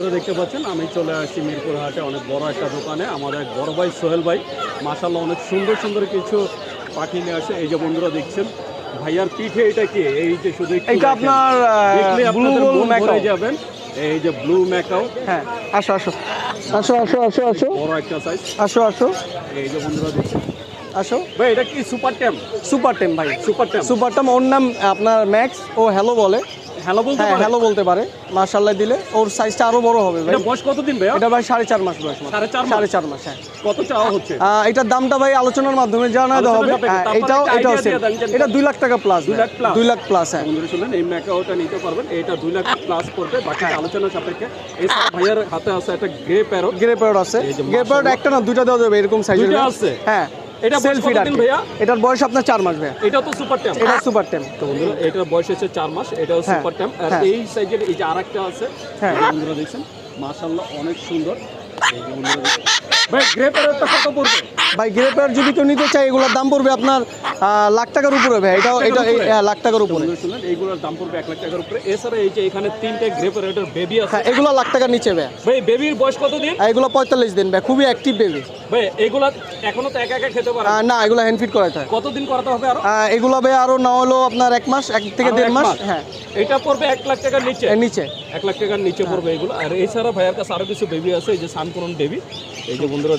দেখতে পাচ্ছেন আমি চলে আসছি মিরপুর হাটে অনেক বড় একটা দোকানে। আমাদের এক বড় ভাই সোহেল ভাই মাসাল্লাহ অনেক সুন্দর সুন্দর কিছু পাখি নিয়ে আসে। এই যে বন্ধুরা দেখছেন ভাইয়ার পিঠে এটা কি? এই যে শুধু আপনার ব্লু ম্যাকাও যাবেন। এই যে ব্লু ম্যাকাও হ্যাঁ আসো আসো। আসো আসো আসো আসো। বড় একটা সাইজ আসো আসো। এই যে বন্ধুরা দেখছেন। আসো। ভাই এটা কি সুপার ট্যাম সুপার টেম ভাই। সুপার ট্যাম সুপার টেম ওর নাম আপনার ম্যাক্স ও হ্যালো বলে। হ্যালো বলতে হ্যাঁ পারেন? হ্যালো বলতে পারে। মার্শাল্লাহ দিলে ওর সাইজটা আরও বড় হবে ভাই। এটা বয়স কতদিন ভাইয়া? এটা ভাই সাড়ে চার মাস বয়স। সাড়ে চার মাস? সাড়ে চার মাস হ্যাঁ। কত চাওয়া হচ্ছে? এটার দামটা ভাই আলোচনার মাধ্যমে আলোচনা হবে। হ্যাঁ, এটাও এটাও এটা দুই লাখ টাকা প্লাস দুই লাখ plus? দুই লাখ প্লাস হ্যাঁ। বন্ধুরা শুনলেন এই ম্যাকাওটা নিতে পারবেন। এটা দুই লাখ প্লাস পড়বে। বাকি আলোচনা সাপেক্ষে। এছাড়া ভাইয়ার হাতে আছে একটা গ্রে প্যারট গ্রে প্যারট আছে। গ্রে প্যারট একটা না দুইটা দেওয়া যাবে এরকম সাইজের আছে? হ্যাঁ। এটা সেলফি ভাইয়া? এটার বয়স আপনার চার মাস ভাইয়া। এটা তো সুপার এটা সুপার টেম তো বন্ধুরা এটার বয়স হচ্ছে চার মাস এটাও হ্যাঁ, সুপার ট্যাম আর হ্যাঁ। এই সাইজের এই যে আরেকটা আছে হ্যাঁ। বন্ধুরা দেখছেন মাশাআল্লাহ অনেক সুন্দর। ভাই কত পড়বে? ভাই যদি কেউ নিতে চায় এগুলোর দাম পড়বে আপনার লাখ টাকার উপরে ভাই। এটা টাকার উপরে? হ্যাঁ, লাখ টাকার উপরে। বন্ধুরা শুনলেন এইগুলোর দাম পড়বে এক লাখ টাকার উপরে। এছাড়া এই যে এখানে তিনটে বেবি আছে। হ্যাঁ এগুলো লাখ টাকার নিচে ভাই ভাই বেবির বয়স কতদিন? আর এগুলো পঁয়তাল্লিশ দিন ভাই খুবই অ্যাক্টিভ বেবি ভাই এগুলা এখনও তো একা একা খেতে পারে না। এগুলো হ্যান্ড করাতে হয়। কতদিন করাতে হবে আরও? এগুলো ভাই আরও না হলো আপনার এক মাস এক থেকে দেড় মাস? হ্যাঁ। এটা পড়বে এক লাখ টাকার নিচে? নিচে। এক লাখ টাকার নিচে পড়বে এগুলো। আর এছাড়া ভাইয়ের কাছে আরও কিছু বেবি আছে এই যে সানপুরন বেবি এই যে বন্ধুরা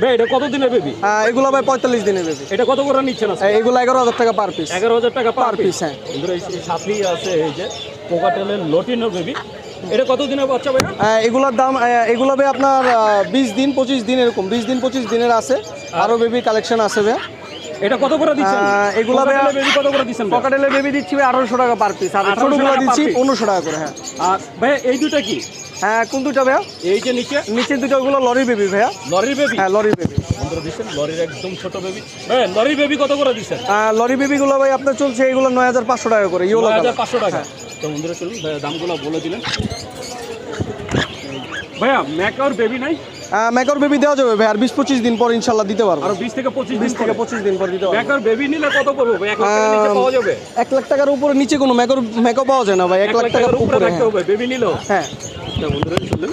ভাই এটা কত দিনের বেবি এগুলো ভাই পঁয়তাল্লিশ দিনের বেবি এটা কত করে নিচ্ছেন আজকে? এগুলো এগারো হাজার টাকা পার পিস এগারো হাজার টাকা পার পিস হ্যাঁ। বন্ধুরা এই এই সাথেই আছে এই যে কোকাটেলের লটিনো বেবি এটা কত দিনের বাচ্চা ভাইয়া এগুলোর দাম এগুলো ভাই আপনার বিশ দিন পঁচিশ দিন এরকম। বিশ দিন পঁচিশ দিনের আছে। আরও? বেবি কালেকশন আছে ভাই। এটা কত করে দিচ্ছেন? এগুলা ভাইয়া- বেবি কত করে দিচ্ছেন ভাইয়া? বেবি দিচ্ছি ভাই আঠারোশো টাকা পার পিস আর ছোটগুলো দিচ্ছি টাকা করে হ্যাঁ। আর এই দুটা কি? হ্যাঁ কোন দুটা ভাইয়া? এই যে নিচে? নিচের দুটো ওগুলো লরি বেবি ভাইয়া। বেবি হ্যাঁ লরি বেবি লরির একদম ছোট বেবি বেবি কত করে দিচ্ছেন? লরি বেবিগুলো ভাই আপনার চলছে এগুলো নয় হাজার পাঁচশো টাকা করে ইউলো হাজার পাঁচশো টাকা। তো বন্ধুরা ভাইয়া দামগুলো বলে দিলেন। ভাইয়া ম্যাকাওর বেবি নাই? মেকর বেবি দেওয়া যাবে ভাই আর বিশ পঁচিশ দিন পর ইনশাল্লাহ দিতে পারব। আরও বিশ থেকে পঁচিশ বিশ থেকে পঁচিশ দিন পর দিতে পারব। ম্যাকাওর বেবি নিলে কত পড়বে আম, পাওয়া যাবে? এক লাখ টাকার উপরে নিচে কোনো মেকর মেকও পাওয়া যায় না ভাই এক লাখ টাকার উপরে রাখতে হবে বেবি নিলেও হ্যাঁ। বন্ধুরা শুনলেন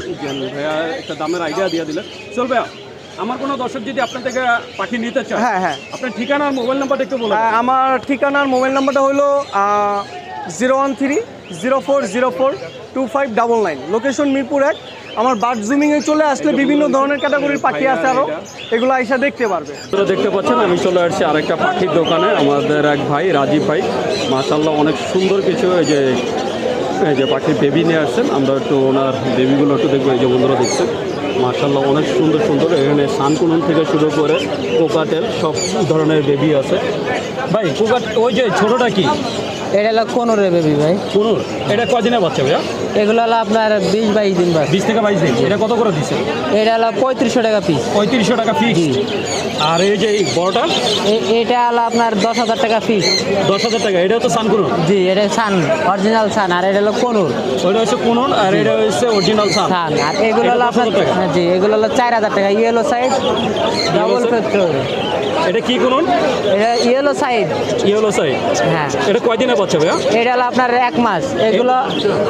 ভাইয়া একটা দামের আইডিয়া দিয়ে দিলেন। চল ভাইয়া আমার কোনো দর্শক যদি আপনার থেকে পাখি নিতে চায় হ্যাঁ হ্যাঁ। আপনার ঠিকানা আর মোবাইল নাম্বারটা একটু বলুন আহ, আমার ঠিকানার মোবাইল নাম্বারটা হলো zero one three zero four zero four two five double nine. Location Mirpur এক। আমার বার্ড জুমিংয়ে চলে আসলে বিভিন্ন ধরনের ক্যাটাগরির পাখি আছে আরও এগুলো আইসা দেখতে পারবে। আপনারা দেখতে পাচ্ছেন আমি চলে আসছি আরেকটা পাখির দোকানে। আমাদের এক ভাই রাজীব ভাই মাশাল্লাহ অনেক সুন্দর কিছু এই যে এই যে পাখির বেবি নিয়ে আসছেন। আমরা একটু ওনার বেবিগুলো একটু দেখব এই যে বন্ধুরা দেখছেন। মাশাল্লাহ অনেক সুন্দর সুন্দর। এখানে সানকুনন থেকে শুরু করে কোকাটেল সব ধরনের বেবি আছে। ভাই কোকাট ওই যে ছোটোটা কি? এটা হলো কোনোরে বেবি ভাই। কোনুর? এটা কদিনে বাচ্চা ভাইয়া? এগুলো হলো আপনার বিশ বাইশ দিন বাস বিশ থেকে বাইশ দিন। এটা কত করে দিচ্ছে এটা হলো পঁয়ত্রিশশো টাকা পিস পঁয়ত্রিশশো টাকা ফিক্স আর এই যে বড়টা? এটা হলো আপনার দশ হাজার টাকা পিস দশ হাজার টাকা। এটা তো সানকুনন জি এটা সান অরিজিনাল সান আর এটা হলো কোনুর। ওইটা হচ্ছে কোনন আর এটা হচ্ছে অরিজিনাল সান। সান আর এগুলো হলো আপনার জি এগুলো হলো চার হাজার টাকা। Yellow side double? পেট্রোল এটা কি কোনন এটা ইয়েলো সাইড ইয়েলো সাইড হ্যাঁ। এটা কয়দিনে বাচ্চা ভাইয়া? এটা হলো আপনার এক মাস। এগুলো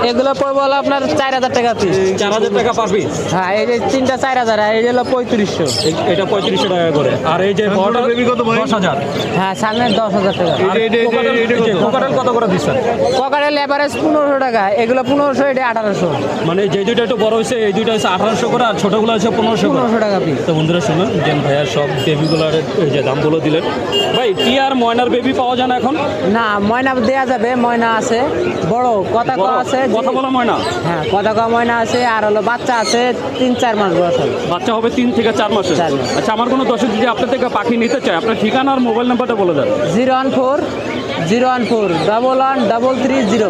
এগুলো পড়বে হলো আপনার চার হাজার টাকা পিস চার হাজার টাকা পার পিস হ্যাঁ এই যে তিনটা চার হাজার আর এই যে হলো পঁয়ত্রিশশো। এটা পঁয়ত্রিশশো টাকা করে। আর এই যে বড়টা দশ হাজার। হ্যাঁ সামনের দশ হাজার টাকা। কোকাটেল কত? করে দিচ্ছেন? পকারের লেবারেজ পনেরোশো টাকা। এগুলো পনেরোশো এটা আঠারোশো। মানে যে দুইটা একটু বড় হয়েছে এই দুইটা হচ্ছে আঠারোশো করে আর ছোটোগুলো হচ্ছে পনেরোশো করে। পনেরোশো টাকা পিস তো বন্ধুরা শুনুন জেন ভাইয়া সব বেবিগুলোর এই যে দামগুলো দিলেন। ভাই টিয়ার ময়নার বেবি পাওয়া যায় না এখন? না ময়না দেয়া যাবে ময়না আছে বড় কথা কম আছে কথা বলা ময়না? হ্যাঁ কথা কম ময়না আছে আর হলো বাচ্চা আছে তিন চার মাস বয়স বাচ্চা হবে তিন থেকে চার মাসে? আচ্ছা আমার কোনো দর্শক যদি আপনার থেকে পাখি নিতে চায় আপনার ঠিকানা আর মোবাইল নাম্বারটা বলে দেন। Zero one four zero one four double one double three zero.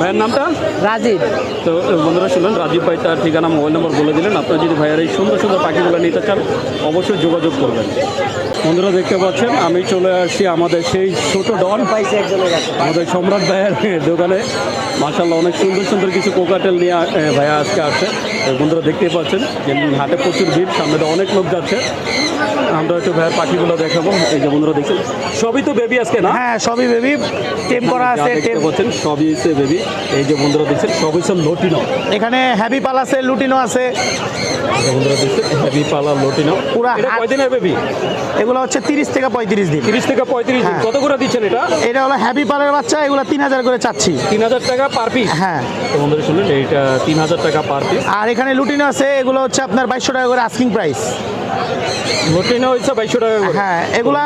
ভাইয়ের নামটা? রাজীব। তো বন্ধুরা শুনলেন রাজীব ভাই তার ঠিকানা মোবাইল নম্বর বলে দিলেন। আপনারা যদি ভাইয়ের এই সুন্দর সুন্দর পাখিগুলো নিতে চান অবশ্যই যোগাযোগ করবেন। বন্ধুরা দেখতে পাচ্ছেন আমি চলে আসছি আমাদের সেই ছোট ডন। পাইছে একজনের কাছে আমাদের সম্রাট ভাইয়ের দোকানে। মার্শাল্লাহ অনেক সুন্দর সুন্দর কিছু কোকাটেল নিয়ে ভাইয়া আজকে আসছে। বন্ধুরা দেখতেই পাচ্ছেন যে হাটে প্রচুর ভিড় সামনে অনেক লোক যাচ্ছে। আমরা একটু ভাইয়ের পাখিগুলো দেখাবো। এই যে বন্ধুরা দেখছেন সবই তো বেবি আজকে না? হ্যাঁ সবই বেবি টেম করা আছে টেম। পাচ্ছেন সবই হচ্ছে বেবি এই যে বন্ধুরা দেখছেন সবই হচ্ছে লটিনো। এখানে হ্যাভি পাল আছে লুটিনো আছে। বন্ধুরা দেখছেন হেভি পালা লটিনো। পুরা কয়দিনের বেবি এগুলো হচ্ছে তিরিশ থেকে পঁয়ত্রিশ দিন। তিরিশ থেকে পঁয়ত্রিশ দিন। হ্যাঁ। কত করে দিচ্ছেন এটা? এটা হলো হ্যাভি পালের বাচ্চা এগুলো তিন হাজার করে চাচ্ছি। তিন হাজার টাকা পার পিস হ্যাঁ। তো বন্ধুরা শুনলেন এইটা তিন হাজার টাকা পার পিস আর এখানে লুটিনো আছে এগুলো হচ্ছে আপনার বাইশশো টাকা করে আস্কিং প্রাইস লটিনো হচ্ছে বাইশশো টাকা হ্যাঁ এগুলা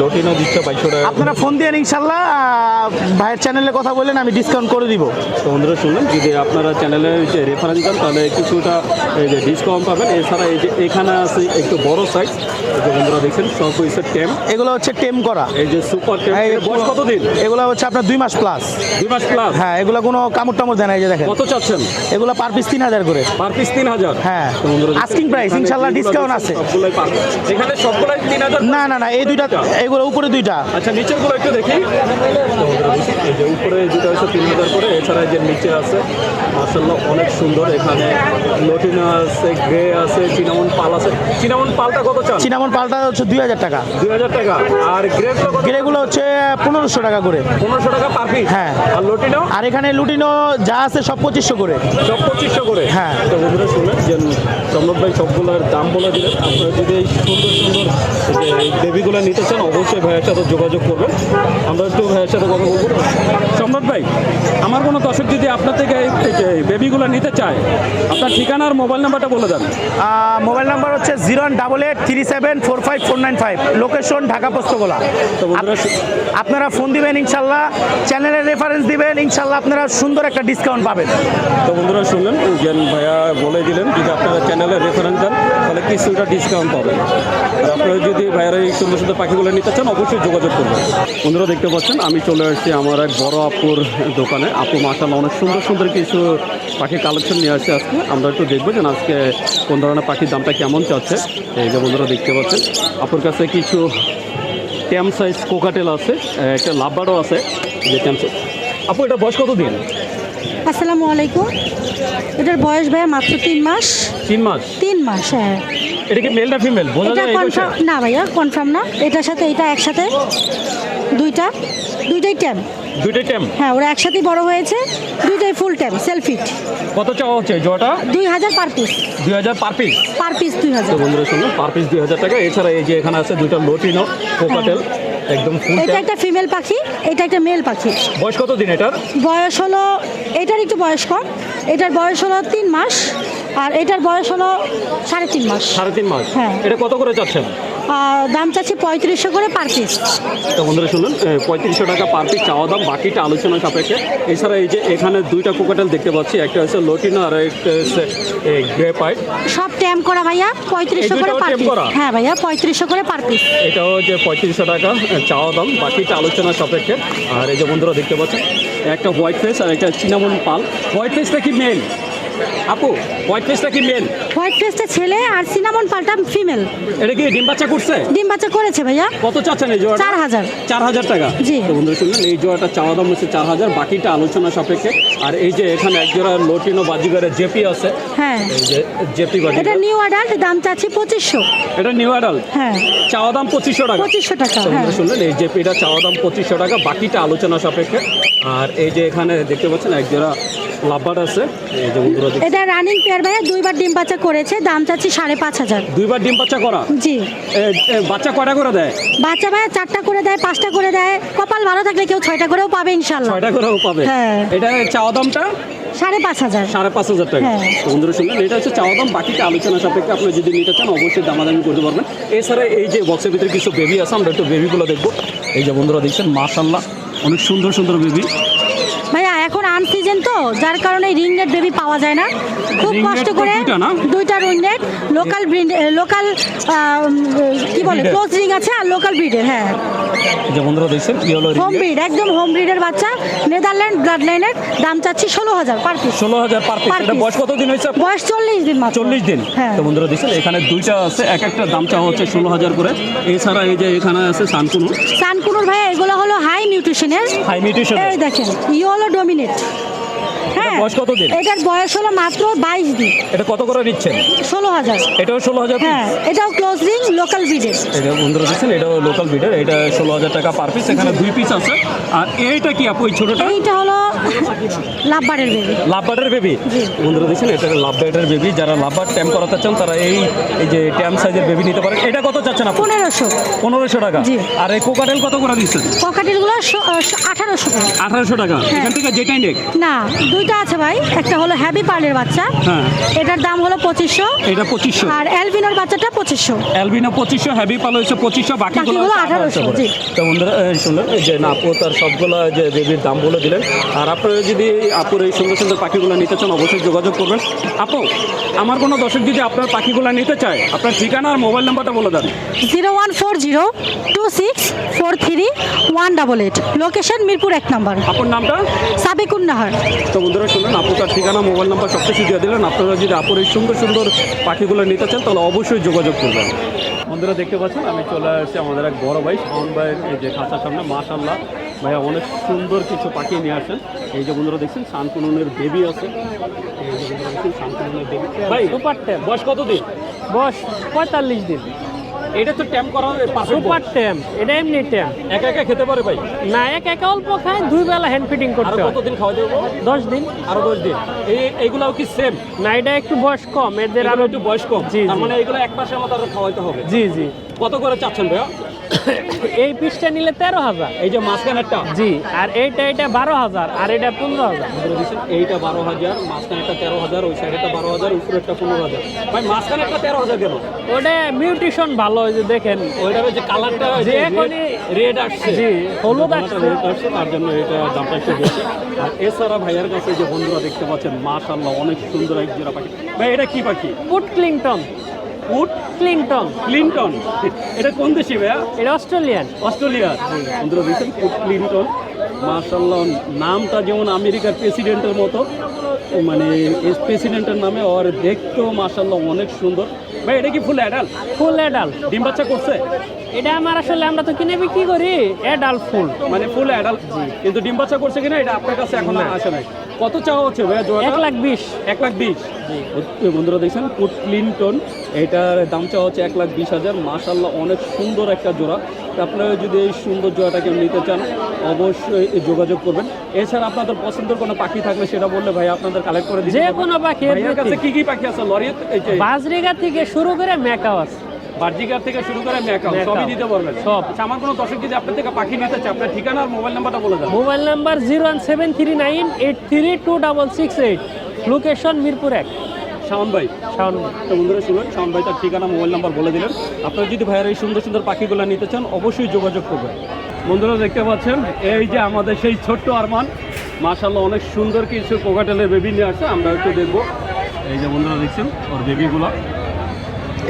লটিনো দিচ্ছে বাইশশো টাকা। আপনারা ফোন দিয়ে ইনশাল্লাহ ভাইয়ের চ্যানেলে কথা বললেন আমি ডিসকাউন্ট করে দিব। বন্ধুরা শুনলেন যদি আপনারা চ্যানেলে রেফারেন্স দেন তাহলে কিছুটা এই যে ডিসকাউন্ট পাবেন। এছাড়া এই যে এখানে আছে একটু বড় সাইজ বন্ধুরা দেখছেন সব হচ্ছে টেম। এগুলো হচ্ছে টেম করা। এই যে সুপার টেম বয়স কতদিন? এগুলো হচ্ছে আপনার দুই মাস প্লাস দুই মাস প্লাস হ্যাঁ এগুলো কোনো কামড় টামড় দেয় না এই যে দেখেন। কত চাচ্ছেন? এগুলো পার পিস তিন হাজার করে। পার পিস তিন হাজার? হ্যাঁ। price, এখানে ইনশাল্লাহ যেগুলো আছে। এখানে সবগুলাই তিন হাজার না না না এই দুইটা এগুলো উপরে দুইটা। আচ্ছা নিচেরগুলো একটু দেখি। উপরে যেটা হচ্ছে তিন হাজার করে এছাড়া যে নিচে আছে মার্শাল্লাহ অনেক সুন্দর এখানে। লটিনা আছে গ্রে আছে চিনামন পাল আছে। চিনামন পালটা কত চান? চিনামন পালটা হচ্ছে দুই হাজার টাকা। দুই হাজার টাকা। আর কত? গ্রেগুলো হচ্ছে পনেরোশো টাকা করে। পনেরোশো টাকা পার পিস? হ্যাঁ। আর লটিনো? আর এখানে লুটিনো যা আছে সব পঁচিশশো করে। সব পঁচিশশো করে? হ্যাঁ। তো বন্ধুরা শুনলেন যে চম্রক ভাই সবগুলোর দাম বলে দিলেন। আপনারা যদি এই সুন্দর সুন্দর দেবীগুলো নিতে চান অবশ্যই ভাইয়ের সাথে যোগাযোগ করবেন। আমরা একটু ভাইয়ের সাথে কথা বলব। সম্রাট ভাই আমার কোনো দর্শক যদি আপনার থেকে বেবিগুলো নিতে চায় আপনার ঠিকানা আর মোবাইল নাম্বারটা বলে দেন। মোবাইল নাম্বার হচ্ছে zero double eight three seven four five four nine five. Location Dhaka Postogola. তো বন্ধুরা আপনারা ফোন দিবেন ইনশাল্লাহ চ্যানেলের রেফারেন্স দিবেন ইনশাল্লাহ আপনারা সুন্দর একটা ডিসকাউন্ট পাবেন। তো বন্ধুরা শুনলেন যে ভাইয়া বলে দিলেন যদি আপনারা চ্যানেলে রেফারেন্স দেন তাহলে কিছুটা ডিসকাউন্ট পাবেন। আর আপনারা যদি ভাইয়ারা এই সুন্দর সুন্দর পাখিগুলো নিতে চান অবশ্যই যোগাযোগ করবেন। বন্ধুরা দেখতে পাচ্ছেন আমি চলে আসছি আমার এক বড় আপুর দোকানে। আপু মাসাল অনেক সুন্দর সুন্দর কিছু পাখি কালেকশন নিয়ে আসছে আজকে। আমরা একটু দেখব যে আজকে কোন ধরনের পাখির দামটা কেমন চাচ্ছে। এই যে বন্ধুরা দেখতে পাচ্ছেন, আপনার কাছে কিছু ট্যাম সাইজ কোকাটেল আছে একটা লাভবারও আছে, যে ট্যাম সাইজ আপু, এটা বয়স কত দিন আসসালামু আলাইকুম। এটার বয়স ভাইয়া মাত্র তিন মাস। তিন মাস? তিন মাস হ্যাঁ। এটা কি মেল না ফিমেল বোঝা যায় কনফার্ম না ভাইয়া কনফার্ম না। এটার সাথে এটা একসাথে দুইটা দুইটাই ট্যাম দুইটাই ট্যাম হ্যাঁ ওরা একসাথেই বড় হয়েছে দুইটাই ফুল ট্যাম সেলফিট কত চাওয়া হচ্ছে জোড়াটা? দুই হাজার পার পিস দুই হাজার পার পিস পার পিস দুই হাজার। বন্ধুরা শুনুন পার পিস দুই হাজার টাকা। এছাড়া এই যে এখানে আছে দুইটা লোটিনো কোকাটেল। একদম ফুল এটা একটা ফিমেল পাখি এটা একটা মেল পাখি। বয়স কত দিন এটার? বয়স হলো এটার একটু বয়স কম। এটার বয়স হলো তিন মাস। আর এটার বয়স হলো সাড়ে তিন মাস। সাড়ে তিন মাস। হ্যাঁ। এটা কত করে চাচ্ছেন? দাম চাচ্ছি পঁয়ত্রিশশো করে পার পিস। তো বন্ধুরা শুনুন পঁয়ত্রিশশো টাকা পার পিস চাওয়া দাম বাকিটা আলোচনা সাপেক্ষে। এছাড়া এই যে এখানে দুইটা কোকাটেল দেখতে পাচ্ছি একটা হচ্ছে লোটিনো আর একটা হচ্ছে গ্রেপাইট। সব ট্যাম করা ভাইয়া পঁয়ত্রিশশো করে পার পিস? হ্যাঁ ভাইয়া পঁয়ত্রিশশো করে পার পিস। এটাও যে পঁয়ত্রিশশো টাকা চাওয়া দাম বাকিটা আলোচনা সাপেক্ষে। আর এই যে বন্ধুরা দেখতে পাচ্ছেন একটা হোয়াইট ফেস আর একটা চিনামন পাল। হোয়াইট ফেসটা কি মেল? আপু হোয়াইট ফেসটা কি মেল? হোয়াইট ফেসটা ছেলে আর সিনামন পাল্টা ফিমেল। এটা কি ডিম বাচ্চা করছে? ডিম বাচ্চা করেছে ভাইয়া। কত চাচ্ছেন এই জোড়াটা? চার হাজার। চার হাজার টাকা। জি। তো বন্ধুরা শুনলেন এই জোড়াটা চাওয়া দাম হচ্ছে চার হাজার বাকিটা আলোচনা সাপেক্ষে। আর এই যে এখানে এক জোড়া লোটিনো বাজিগারের জেপি আছে। হ্যাঁ। এই যে জেপি এটা নিউ অ্যাডাল্ট দাম চাচ্ছি পঁচিশশো। এটা নিউ অ্যাডাল হ্যাঁ। চাওয়া দাম পঁচিশশো টাকা। পঁচিশশো টাকা হ্যাঁ বন্ধুরা শুনলেন এই জেপিটা চাওয়া দাম পঁচিশশো টাকা বাকিটা আলোচনা সাপেক্ষে। আর এই যে এখানে দেখতে পাচ্ছেন এক জোড়া লাভবার আছে। এই যে বন্ধুরা দেখছেন। এটা রানিং পেয়ার ভাইয়া দুইবার ডিম বাচ্চা করেছে দাম চাচ্ছি সাড়ে পাঁচ হাজার। দুইবার ডিম বাচ্চা করা? জি। এ, এ, বাচ্চা কয়টা করে দেয়? বাচ্চা ভাইয়া চারটা করে দেয় পাঁচটা করে দেয়। কপাল ভালো থাকলে কেউ ছয়টা করেও পাবে ইনশাল্লাহ ছয়টা করেও পাবে। হ্যাঁ। এটা চাওয়া দামটা? সাড়ে পাঁচ হাজার। সাড়ে পাঁচ হাজার টাকা। হ্যাঁ। তো বন্ধুরা শুনলেন এটা হচ্ছে চাওয়া দাম বাকিটা আলোচনা সাপেক্ষে আপনি যদি নিতে চান অবশ্যই দামাদামি করতে পারবেন। এছাড়া এই যে বক্সের ভিতরে কিছু বেবি আছে আমরা একটু বেবিগুলো দেখব। এই যে বন্ধুরা দেখছেন মাশাল্লাহ অনেক সুন্দর সুন্দর বেবি সিজন তো যার কারণে রিং নেট বেবি পাওয়া যায় না। খুব কষ্ট করে দুইটা না? দুইটা ring neck local breed local কি বলে ক্লোজ রিং আছে আর লোকাল ব্রিডের হ্যাঁ। যে বন্ধুরা দেখছেন কি হলো হোম ব্রিড একদম হোম ব্রিডের বাচ্চা নেদারল্যান্ড ব্লাড লাইনের দাম চাচ্ছি ষোলো হাজার পার পিস ষোলো হাজার পার পিস এটা বয়স কত দিন হয়েছে বয়স চল্লিশ দিন মাত্র। চল্লিশ দিন। হ্যাঁ। তো বন্ধুরা দেখছেন এখানে দুইটা আছে এক একটা দাম চাওয়া হচ্ছে ষোলো হাজার করে। এছাড়া এই যে এখানে আছে সানকুনু সানকুনুর ভাইয়া এগুলো হলো হাই নিউট্রিশনের হাই মিউটেশন এই দেখেন ইয়োলো ডোমিনেট বয়স কত দিন? এটার বয়স হলো মাত্র বাইশ দিন। এটা কত করে নিচ্ছেন? ষোলো হাজার। এটাও ষোলো হাজার হ্যাঁ এটাও ক্লোজ রিং লোকাল ব্রিডের এটা বন্ধুরা দিচ্ছেন এটা লোকাল বিডার এটা ষোলো হাজার টাকা পার পিস এখানে দুই পিস আছে। আর এইটা কি আপু এই ছোটোটা? এইটা হলো লাভবারের বেবি লাভবার্ডের বেবি। বন্ধুরা দেখছেন এটা লাভবার্ডের বেবি যারা লাভবার ট্যাম করাতে চান তারা এই এই যে ট্যাম সাইজের বেবি নিতে পারেন। এটা কত চাচ্ছেন আপু? পনেরোশো। পনেরোশো টাকা। আর এই কোকাটেল কত করে দিচ্ছেন? পকেটেরগুলো আঠারোশো করে আঠারোশো টাকা। এখান থেকে যেটাই নেক না দুইটা আছে ভাই একটা হলো হ্যাভি পার্লের বাচ্চা। হ্যাঁ। এটার দাম হলো পঁচিশশো। এটা পঁচিশশো। আর অ্যালবিনোর বাচ্চাটা পঁচিশশো। অ্যালবিনো পঁচিশশো হ্যাভি পালো হচ্ছে পঁচিশশো বাকিগুলো বাকিগুলো হচ্ছে 1800 1800 জি। তো বন্ধুরা শুনলেন যে না আপু তার সবগুলো যে বেবির দাম বলে দিলেন আর আপনারা যদি আপুর এই সুন্দর সুন্দর পাখিগুলো নিতে চান অবশ্যই যোগাযোগ করবেন। আপু আমার কোনো দর্শক যদি আপনার পাখিগুলো নিতে চায় আপনার ঠিকানা আর মোবাইল নাম্বারটা বলে দেন। Zero one four zero two six four three one double eight. Location Mirpur এক নাম্বার। আপুর নামটা? সাবিকুন নাহার তো বন্ধুরা শুনলেন আপু তার ঠিকানা মোবাইল নাম্বার সব কিছু দিয়ে দিলেন। আপনারা যদি আপুর এই সুন্দর সুন্দর পাখিগুলো নিতে চান তাহলে অবশ্যই যোগাযোগ করবেন। বন্ধুরা দেখতে পাচ্ছেন আমি চলে আসছি আমাদের এক বড় ভাই শাওন ভাইয়ের এই যে খাঁচার সামনে। মাশাল্লাহ ভাইয়া অনেক সুন্দর কিছু পাখি নিয়ে আসেন। এই যে বন্ধুরা দেখছেন শানকুনের বেবি আছে। এই যে বন্ধুরা দেখছেন শানকুনের বেবি ভাই বয়স কত দিন বয়স পঁয়তাল্লিশ দিন। এটা তো ট্যাম করা সুপার ট্যাম এটা এমনি ট্যাম একা একা খেতে পারে ভাই? না এক একা অল্প খায় দুই বেলা হ্যান্ড ফিটিং করতে হয়। কতদিন খাওয়া দেবো? দশ দিন। আরও দশ দিন। এই এইগুলাও কি সেম না এটা একটু বয়স কম এদের আরও একটু বয়স কম। তার জি। মানে এগুলো এক মাসের মতো আরও খাওয়াইতে হবে। জি জি। কত করে চাচ্ছেন ভাইয়া? এই পিসটা নিলে তেরো হাজার এই যে মাঝখানেরটা। জি। আর এইটা এটা বারো হাজার আর এটা পনেরো হাজার। এইটা বারো হাজার মাঝখানেরটা তেরো হাজার ওই সাইডেরটা বারো হাজার উপরেরটা পনেরো হাজার। ভাই মাঝখানেরটা তেরো হাজার কেন? ওটা মিউটিশন ভালো ওই যে দেখেন। ওইটার যে কালারটা যে এখনই- রেড আসছে। জি, হলুদ আসছে। রেড আসছে তার জন্য এটা দামটা একটু বেশি। আর এছাড়া ভাইয়ের কাছে যে বন্ধুরা দেখতে পাচ্ছেন মাশাল্লাহ অনেক সুন্দর এক জোড়া পাখি। ভাই এটা কি পাখি? পুট ক্লিংটন ক্লিনটন। ক্লিনটন। এটা কোন দেশি ভাইয়া? এটা অস্ট্রেলিয়ান অস্ট্রেলিয়ার বন্ধুরা দেখছেন? উড ক্লিনটন। মার্শাল্লাহ নামটা যেমন আমেরিকার প্রেসিডেন্টের মতো মানে প্রেসিডেন্টের নামে ওর দেখতেও মার্শাল্লাহ অনেক সুন্দর। ভাই এটা কি ফুল অ্যাডাল ফুল এডাল ডিম বাচ্চা করছে? এটা আমার আসলে আমরা তো কিনে বিক্রি করি। এডাল ফুল মানে ফুল অ্যাডাল কিন্তু ডিম বাচ্চা করছে কিনা এটা আপনার কাছে এখন আসে নাই। কত চাওয়া হচ্ছে ভাইয়া জোড়া এক লাখ বিশ। এক লাখ বিশ? বন্ধুরা দেখছেন ফুট ক্লিনটন এটার দাম চাওয়া হচ্ছে এক লাখ বিশ হাজার। মাসাল্লাহ অনেক সুন্দর একটা জোড়া। আপনারা যদি এই সুন্দর জয়টাকে নিতে চান অবশ্যই যোগাযোগ করবেন। এছাড়া আপনাদের পছন্দের কোনো পাখি থাকলে সেটা বললে ভাই আপনাদের কালেক্ট করে দিতে যে কোনো পাখি ভাইয়ার কাছে কি কি পাখি আছে? লরিয়েত বাজরিগা থেকে শুরু করে মেকাও আছে। বার্জিকার থেকে শুরু করে ম্যাকাও ম্যাকাও। সবই দিতে পারবেন। সব। আচ্ছা আমার কোনো দর্শক যদি আপনার থেকে পাখি নিতে চায় আপনার ঠিকানা আর মোবাইল নাম্বারটা বলে দেন। Mobile number zero one seven three nine eight three two double six eight. Location Mirpur এক। শাওন ভাই? শাওন তো বন্ধুরা শুনুন শাওন ভাই তার ঠিকানা মোবাইল নাম্বার বলে দিলেন। আপনারা যদি ভাইয়ের এই সুন্দর সুন্দর পাখিগুলো নিতে চান, অবশ্যই যোগাযোগ করবেন। বন্ধুরা দেখতে পাচ্ছেন, এই যে আমাদের সেই ছোট্ট আরমান মাশাল্লাহ অনেক সুন্দর কিছু কোকাটেলের বেবি নিয়ে আসছে, আমরা একটু দেখব। এই যে বন্ধুরা দেখছেন, ওর বেবিগুলো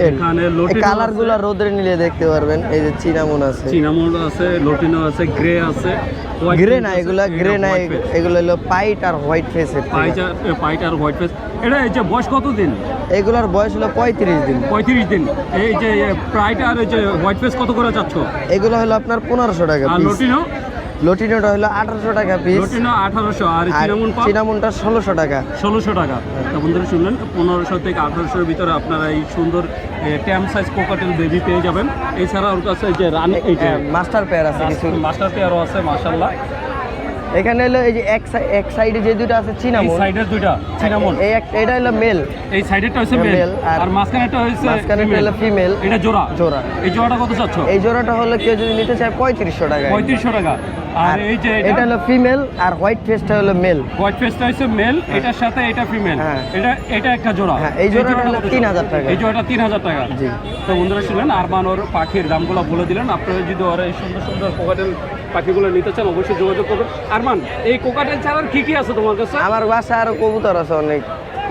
এখানে লোটিনো কালারগুলা রোদে নিলে দেখতে পারবেন। এই যে চিনামন আছে। চিনামন আছে লোটিনো আছে গ্রে আছে গ্রে না এগুলা গ্রে না এগুলো হলো পাইট আর হোয়াইট ফেসের পাইট আর পাইট আর হোয়াইট ফেস। এটা এই যে বয়স কত দিন? এগুলার বয়স হলো পঁয়ত্রিশ দিন। পঁয়ত্রিশ দিন। এই যে প্রাইট আর এই যে হোয়াইট ফেস কত করে যাচ্ছ এগুলো হলো আপনার পনেরোশো টাকা আর লোটিনো লটিনোটা হলো আঠারোশো টাকা পিস লটিনো আঠারোশো আর চিনামুন চিনামুনটা ষোলোশো টাকা। ষোলোশো টাকা। তা বন্ধুরা শুনলেন পনেরোশো থেকে আঠারোশোর ভিতরে আপনারা এই সুন্দর ট্যাম সাইজ কোকাটেল বেবি পেয়ে যাবেন। এছাড়া ওর কাছে যে রানি মাস্টার পেয়ার আছে কিছু। মাস্টার পেয়ারও আছে মাশাল্লাহ এখানে হলো এই যে এক এক সাইডে যে দুটো আছে এই চিনামন। সাইডের দুইটা চিনামন। এই এক এটা হলো মেল এই সাইডেরটা এটা মেল আর মাঝখানেরটা হচ্ছে মাঝখানেরটা। হলো ফিমেল এটা জোড়া। জোড়া। এই জোড়াটা কত চাচ্ছ? এই জোড়াটা হলো কেউ যদি নিতে চায় পঁয়ত্রিশশো টাকা। পঁয়ত্রিশশো টাকা। আর এই যে এটা হলো ফিমেল আর হোয়াইট ফেসটা হলো মেল হোয়াইট ফেসটা হচ্ছে মেল এটার সাথে এটা ফিমেল হ্যাঁ। এটা এটা একটা জোড়া। হ্যাঁ, এই জোড়াটা হলো কত? 3000 টাকা। এই জোড়াটা তিন হাজার টাকা। জি। তো বন্ধুরা শুনলেন আরমান ওর পাখির দামগুলো বলে দিলেন। আপনারা যদি ওরা এই সুন্দর সুন্দর কোকাটেল পাখিগুলো নিতে চান অবশ্যই যোগাযোগ করবেন। আরমান এই কোকাটেল ছাড়া কি কি আছে তোমার কাছে? আমার বাসায় আরও কবুতর আছে অনেক।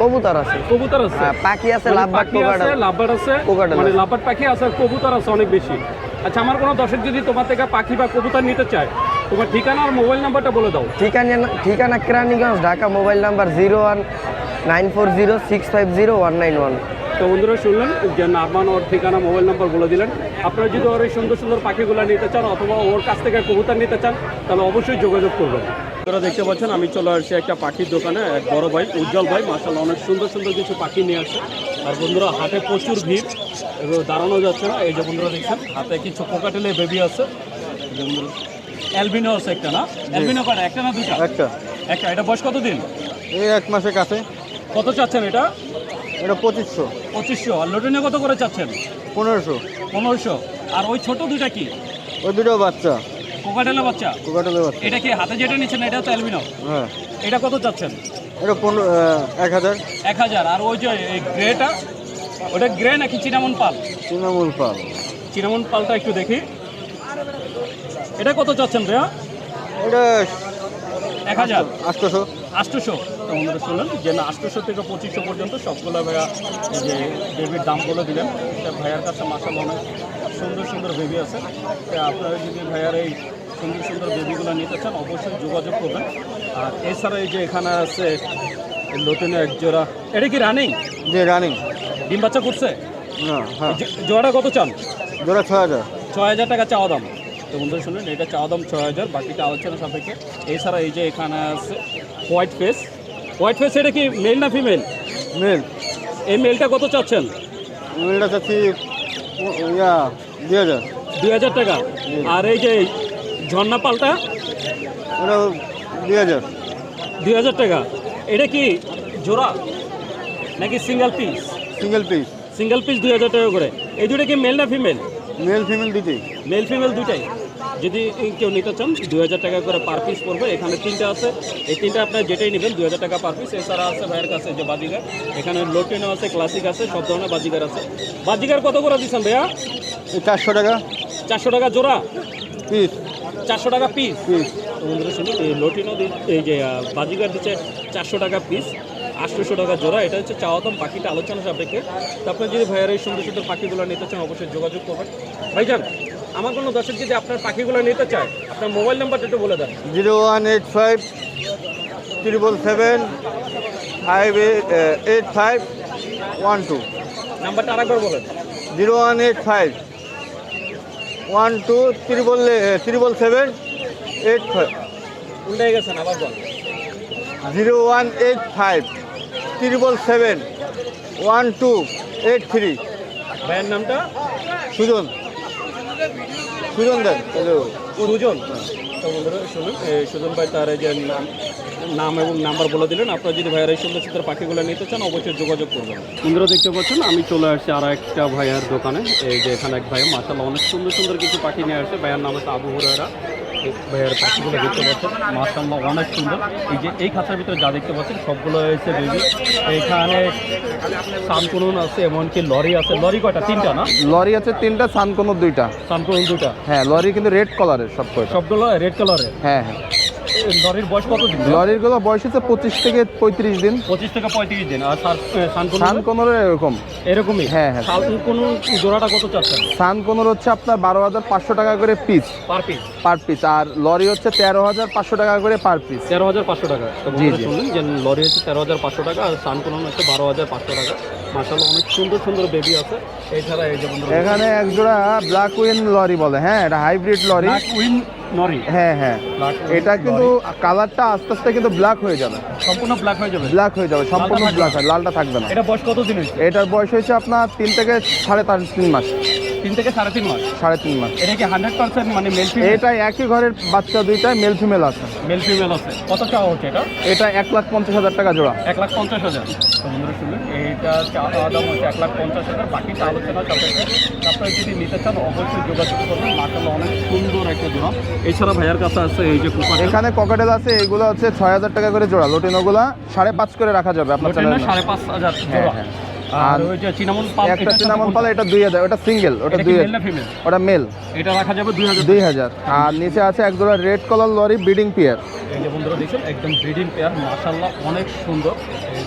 কবুতর আছে। কবুতর আছে? হ্যাঁ, পাখি আছে মানে লাভবাট পাখি আছে লাভবাট আছে? কোকাটেল মানে লাভবাট পাখি আছে আর কবুতর আছে অনেক বেশি। আচ্ছা আমার কোনো দর্শক যদি তোমার থেকে পাখি বা কবুতর নিতে চায় তোমার ঠিকানা আর মোবাইল নাম্বারটা বলে দাও। ঠিকানা ঠিকানা Keraniganj Dhaka mobile number zero one nine four zero six five zero one nine one. তো বন্ধুরা শুনলেন যে নারমান ওর ঠিকানা মোবাইল নাম্বার বলে দিলেন। আপনারা যদি ওর এই সুন্দর সুন্দর পাখিগুলো নিতে চান অথবা ওর কাছ থেকে কবুতর নিতে চান তাহলে অবশ্যই যোগাযোগ করবেন। আপনারা দেখতে পাচ্ছেন আমি চলে আসছি একটা পাখির দোকানে এক বড় ভাই উজ্জ্বল ভাই। মার্শাল্লাহ অনেক সুন্দর সুন্দর কিছু পাখি নিয়ে আসছে। আর বন্ধুরা হাতে প্রচুর ভিড় এগুলো দাঁড়ানো যাচ্ছে না। এই যে বন্ধুরা দেখছেন হাতে কিছু পোকাটেলে বেবি আছে। অ্যালবিনো আছে একটা না? অ্যালবিনো কটা? একটা না দুটা একটা। একটা এটা বয়স কত দিন এই এক মাসের কাছে। কত চাচ্ছেন এটা? এটা পঁচিশশো। পঁচিশশো। আর লোটিনে কত করে চাচ্ছেন? পনেরোশো। পনেরোশো। আর ওই ছোট দুটা কি? ওই দুটো বাচ্চা। কোকাটেলের বাচ্চা? কোকাটেলের বাচ্চা। এটা কি হাতে যেটা নিচ্ছেন এটা হচ্ছে অ্যালবিনো হ্যাঁ। এটা কত চাচ্ছেন? এটা পনেরো এক হাজার। এক হাজার। আর ওই যে এই গ্রেটা ওটা গ্রে নাকি চিনামন পাল? তৃণমূল পাল। চিনামন পালটা একটু দেখি। এটা কত চাচ্ছেন ভাইয়া এটা এক হাজার। আটশোশো। আটশোশো তো বন্ধুরা শুনলেন যে না আটশোশো থেকে পঁচিশশো পর্যন্ত সবগুলো ভাইয়া যে বেবির দাম বলে দিলেন ভাইয়ার কাছে মাসাল অনেক সুন্দর সুন্দর বেবি আছে। তা আপনারা যদি ভাইয়ার এই সুন্দর সুন্দর বেবিগুলো নিতে চান অবশ্যই যোগাযোগ করবেন। আর এছাড়া এই যে এখানে আছে নতুন এক জোড়া। এটা কি রানিং যে রানিং ডিম বাচ্চা করছে? না হ্যাঁ। জোড়াটা কত চান? জোড়া ছয় হাজার। ছয় হাজার টাকা চাওয়া দাম। তো বন্ধুরা শুনুন এটা চাওয়া দাম ছয় হাজার বাকিটা আলোচনা সাপেক্ষে। এছাড়া এই যে এখানে আছে হোয়াইট ফেস হোয়াইট ফেস এটা কি মেল না ফিমেল মেল এই মেলটা কত চাচ্ছেন? মেলটা চাচ্ছি দুই হাজার। দুই হাজার টাকা। আর এই যে ঝর্ণা পালটা? ওটা দুই হাজার। দুই হাজার টাকা। এটা কি জোড়া নাকি single piece single piece single piece দুই হাজার টাকা করে। এই দুটো কি মেল না ফিমেল মেল ফিমেল দুটোই মেল ফিমেল দুটাই যদি কেউ নিতে চান দুই হাজার টাকা করে পার পিস পড়বে। এখানে তিনটা আছে। এই তিনটা আপনার যেটাই নেবেন দুই হাজার টাকা পার পিস এছাড়া আছে ভাইয়ের কাছে যে বাজিগার। এখানে লোটেনো আছে ক্লাসিক আছে সব ধরনের বাজিগার আছে। বাজিগার কত করে দিচ্ছেন ভাইয়া? চারশো টাকা। চারশো টাকা জোড়া? পিস চারশো টাকা পিস পিস বন্ধুরা শুনুন এই লোটিনো দি- এই যে বাজিগার দিচ্ছে চারশো টাকা পিস আটশোশো টাকা জোড়া। এটা হচ্ছে চাওয়া দাম পাখিটা আলোচনা সাপেক্ষে। তারপরে যদি ভাইয়ার এই সুন্দর সুন্দর পাখিগুলো নিতে চান অবশ্যই যোগাযোগ করবেন। ভাইজান আমার কোনো দর্শক যদি আপনার পাখিগুলো নিতে চায় আপনার মোবাইল নাম্বারটা একটু বলে দেন। Zero one eight five triple seven five eight five one two. নাম্বারটা আরেকবার বলেন। Zero one eight five one two triple triple seven eight five. উল্টে গেছেন আবার বল zero one eight five triple seven one two eight three. ভাইয়ের নামটা? সুজন। সুজন দেন। সুজন। তো বন্ধুরা শুনুন সুজন ভাই তার এই যে নাম নাম এবং নাম্বার বলে দিলেন। আপনারা যদি ভাইয়ের এই সুন্দর সুন্দর পাখিগুলো নিতে চান অবশ্যই যোগাযোগ করবেন। সুন্দর দেখতে পাচ্ছেন আমি চলে আসছি আর একটা ভাইয়ের দোকানে। এই যে এখানে এক ভাইয়া মাসাল্লাহ অনেক সুন্দর সুন্দর কিছু পাখি নিয়ে আসছে ভাইয়ের নাম হচ্ছে আবু হুরারা পাখিগুলো দেখতে পাচ্ছেন। মাসাল্লাহ অনেক সুন্দর। এই যে এই খাঁচার ভিতরে যা দেখতে পাচ্ছেন সবগুলো হয়েছে বেবি। এখানে সানকুনুন আছে এমনকি লরি আছে। লরি কয়টা? তিনটা না? লরি আছে তিনটা সানকোনোর দুইটা। সানকুনুন দুইটা। হ্যাঁ লরি কিন্তু রেড কালারের সব সবগুলো রেড কালারের হ্যাঁ হ্যাঁ। লরির বয়স কত দিন? লরিরগুলো বয়স হচ্ছে পঁচিশ থেকে পঁয়ত্রিশ দিন। পঁচিশ থেকে পঁয়ত্রিশ দিন। আর সানকুনুন সানকোনোর এরকম। এরকমই? হ্যাঁ, হ্যাঁ। সানকুনুন জোড়াটা কত চাচ্ছেন? সানকোনোর হচ্ছে আপনার বারো হাজার পাঁচশো টাকা করে piece per piece per piece আর লরি হচ্ছে তেরো হাজার পাঁচশো টাকা করে পার পিস তেরো হাজার পাঁচশো টাকা। জি, জি। যে লরি হচ্ছে তেরো হাজার পাঁচশো টাকা আর সানকুনুন হচ্ছে বারো হাজার পাঁচশো টাকা। মাসাল্লাহ অনেক সুন্দর সুন্দর বেবি আছে। এছাড়া এই যে এখানে এক জোড়া ব্ল্যাক উইন লরি বলে। হ্যাঁ এটা হাইব্রিড লরি। উইন নরি? হ্যাঁ হ্যাঁ। এটা কিন্তু কালারটা আস্তে আস্তে কিন্তু ব্ল্যাক হয়ে যাবে। সম্পূর্ণ ব্ল্যাক হয়ে যাবে? ব্ল্যাক হয়ে যাবে সম্পূর্ণ ব্ল্যাক হয় লালটা থাকবে না। এটা বয়স কত দিন হয়েছে? এটার বয়স হয়েছে আপনার তিন থেকে সাড়ে তিন মাস। তিন থেকে সাড়ে তিন মাস। সাড়ে তিন মাস। এটা কি হান্ড্রেড পার্সেন্ট মানে মেল ফিমেল এটা একই ঘরের বাচ্চা দুইটাই মেল ফিমেল আছে। মেল ফিমেল আছে। কত চাওয়া হচ্ছে এটা? এটা এক লাখ পঞ্চাশ হাজার টাকা জোড়া। এক লাখ পঞ্চাশ হাজার। বন্ধুরা শুনলেন এইটা চাওয়া দাম হচ্ছে এক লাখ পঞ্চাশ হাজার। বাকিটা আলোচনা সাপেক্ষে আপনারা যদি নিতে চান অবশ্যই যোগাযোগ করবেন মাসাল্লাহ অনেক সুন্দর একটা জোড়া। এছাড়া ভাইয়ার কাছে আছে এই যে এখানে ককাটেল আছে এইগুলো হচ্ছে ছয় হাজার টাকা করে জোড়া। লোটিনোগুলা সাড়ে পাঁচ করে রাখা যাবে আপনার সাড়ে পাঁচ হাজার হ্যাঁ, জোড়া। হ্যাঁ। আর আর ওই যে চিনামন পাল একটা চিনামন পাল এটা দুই হাজার ওটা সিঙ্গেল ওটা এটা দুই মেল হাজার না ফিমেল ওটা মেল এটা রাখা যাবে দুই হাজার। দুই হাজার। আর নিচে আছে এক জোড়া red colour lory breeding pair এই যে বন্ধুরা দেখছেন একদম ব্রিডিং পেয়ার মাশাল্লাহ অনেক সুন্দর।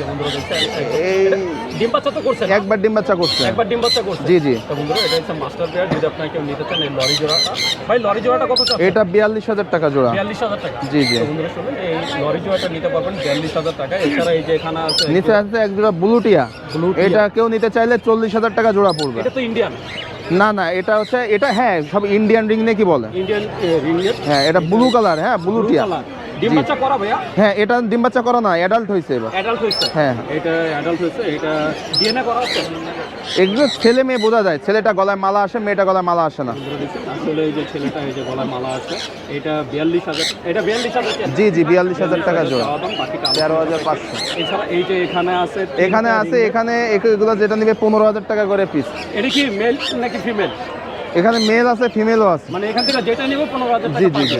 যে বন্ধুরা দেখছেন এই এটা ডিম বাচ্চা তো করছেন? না? একবার ডিম বাচ্চা একবার ডিম বাচ্চা জি, জি। তো বন্ধুরা এটা হচ্ছে মাস্টার পেয়ার যদি আপনার কেউ নিতে চান এই লরি জোড়াটা ভাই লরি জোড়াটা কত চাচ্ছেন? এটা বিয়াল্লিশ হাজার টাকা জোড়া। বিয়াল্লিশ হাজার টাকা। জি, জি। বন্ধুরা শুনুন এই লরি জোড়াটা নিতে পারবেন বিয়াল্লিশ হাজার টাকা। এছাড়া এই যে এখানে আছে নিচে আছে এক জোড়া ব্লুটিয়া। এটা কেউ নিতে চাইলে চল্লিশ হাজার টাকা জোড়া পড়বে। এটা তো ইন্ডিয়ান না না এটা হচ্ছে এটা হ্যাঁ সব ইন্ডিয়ান রিং কি বলে? ইন্ডিয়ান রিংনেট হ্যাঁ এটা ব্লু কালার হ্যাঁ ব্লু টিয়া ডিম বাচ্চা করা ভাইয়া? হ্যাঁ এটা ডিম বাচ্চা করা না অ্যাডাল্ট হয়েছে এবার। অ্যাডাল্ট হয়েছে হ্যাঁ। এটা অ্যাডাল্ট হয়েছে এটা ডিএনএ করা আছে? এগুলো ছেলে মেয়ে বোঝা যায় ছেলেটা গলায় মালা আসে মেয়েটা গলায় মালা আসে না। আসলে এই যে ছেলেটা এই যে গলায় মালা আছে এটা বিয়াল্লিশ হাজার এটা বিয়াল্লিশ হাজার জি জি বিয়াল্লিশ হাজার টাকা জোড়া। তেরো হাজার পাঁচশো। এছাড়া এই যে এখানে আছে এখানে আছে এখানে এগুলো যেটা নিবে পনেরো হাজার টাকা করে পিস এটা কি মেল নাকি ফিমেল এখানে মেল আছে ফিমেলও আছে। মানে এখান থেকে যেটা নেব পনেরো হাজার জি, টাকা জি, জি।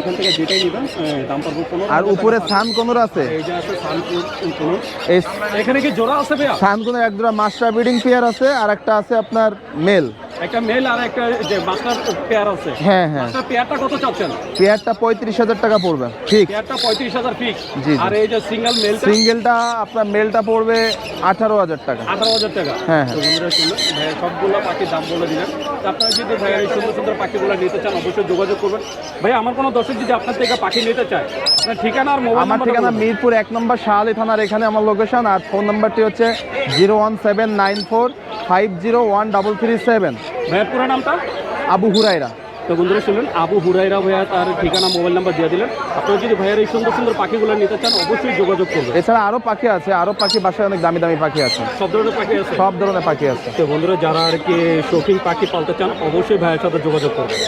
এখান থেকে যেটাই নেবেন দাম পড়বে পনেরো আর উপরে। সান কোনর আছে। এই যে আছে সান কোনর এখানে কি জোড়া আছে ভাইয়া? সান কোনর এক জোড়া মাস্টার ব্রিডিং পেয়ার আছে আর একটা আছে আপনার মেল একটা মেল আর একটা যে মাস্টার পেয়ার আছে। হ্যাঁ হ্যাঁ। মাস্টার পেয়ারটা কত চাচ্ছেন? পেয়ারটা পঁয়ত্রিশ হাজার টাকা পড়বে ঠিক। পেয়ারটা পঁয়ত্রিশ হাজার ফিক্স জি। আর এই যে সিঙ্গেল মেলটা সিঙ্গেলটা আপনার মেলটা পড়বে আঠারো হাজার টাকা। আঠারো হাজার টাকা। হ্যাঁ, তো বন্ধুরা শুনলেন ভাইয়া সবগুলো পাখির দাম বলে দিলেন আপনারা যদি ভাইয়া এই সুন্দর সুন্দর পাখিগুলো নিতে চান অবশ্যই যোগাযোগ করবেন। ভাই আমার কোনো দর্শক যদি আপনার থেকে পাখি নিতে চায় ঠিকানা আর মোবাইল আমার ঠিকানা মিরপুর এক নম্বর শাহালি থানার এখানে আমার লোকেশন আর ফোন নাম্বারটি হচ্ছে zero one seven nine four five zero one double three seven. ভাইয়ের পুরো নামটা? আবু হুরাইরা তো বন্ধুরা শুনলেন আবু হুরাইরা ভাইয়া তার ঠিকানা মোবাইল নাম্বার দিয়ে দিলেন। আপনারা যদি ভাইয়ের এই সুন্দর সুন্দর পাখিগুলো নিতে চান অবশ্যই যোগাযোগ করবেন। এছাড়া আরও পাখি আছে আরও পাখি বাসায় অনেক দামি দামি পাখি আছে। সব ধরনের পাখি আছে? সব ধরনের পাখি আছে। তো বন্ধুরা যারা আর কি শৌখিন পাখি পালতে চান অবশ্যই ভাইয়ের সাথে যোগাযোগ করবেন।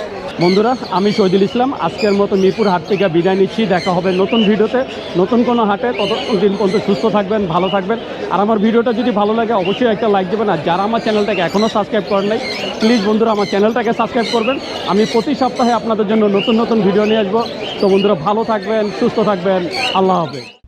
বন্ধুরা আমি শহীদুল ইসলাম আজকের মতো মিরপুর হাট থেকে বিদায় নিচ্ছি। দেখা হবে নতুন ভিডিওতে। নতুন কোনো হাটে ততদিন পর্যন্ত সুস্থ থাকবেন ভালো থাকবেন। আর আমার ভিডিওটা যদি ভালো লাগে অবশ্যই একটা লাইক দেবেন। আর যারা আমার চ্যানেলটাকে এখনও সাবস্ক্রাইব করেন নাই প্লিজ বন্ধুরা আমার চ্যানেলটাকে সাবস্ক্রাইব করবেন। আমি প্রতি সপ্তাহে আপনাদের জন্য নতুন নতুন ভিডিও নিয়ে আসব। তো বন্ধুরা, ভালো থাকবেন, সুস্থ থাকবেন। আল্লাহ হাফেজ।